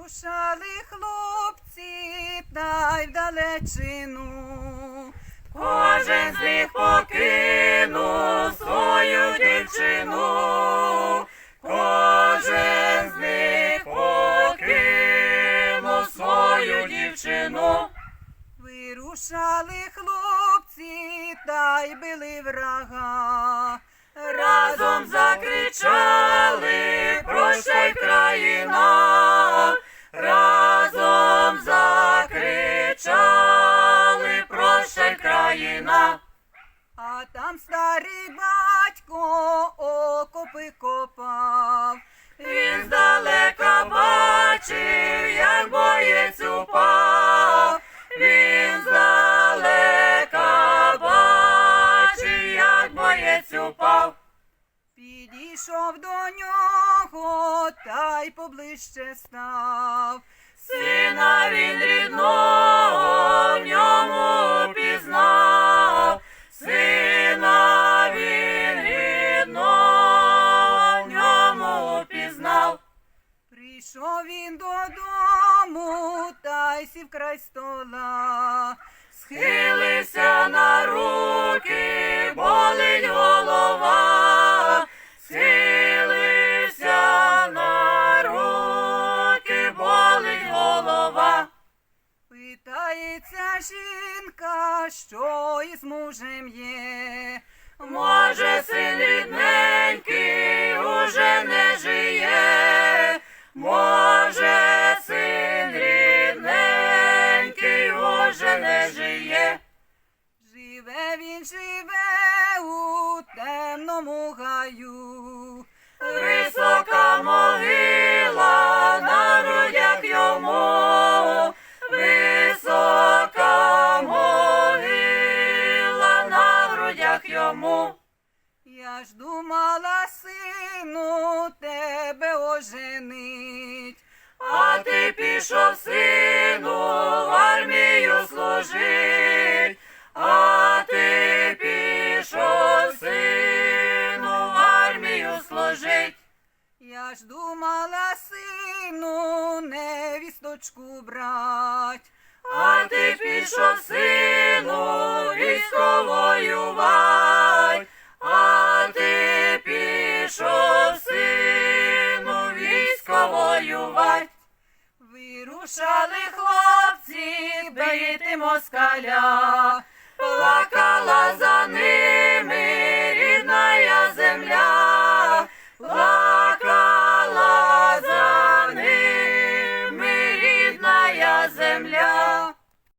Вирушали хлопці та й вдалечину. Кожен з них покинув свою дівчину, кожен з них покинув свою дівчину. Вирушали хлопці та й били врага. Разом закричали Прощай, там старий батько окопи копав. Він здалека бачив, як боєць упав. Він здалека бачив, як боєць упав. Підійшов до нього та й поближче став. Сина він рідного Прийшов він додому та й сів край стола. Схилився на руки, болить голова, схилився на руки, болить голова. Питається жінка, що із мужем є. Може, син рідненький уже не жиє, Живе він живе у темному гаю. Висока могила на грудях йому, висока могила на грудях йому. Я ж думала, сину, тебе оженить. А ти пішов, сину, Я ж думала, сину, невісточку брать. А ти пішов, сину, військо воювать, а ти пішов, сину, військо воювать. Вирушали хлопці бити москаля. Плакала за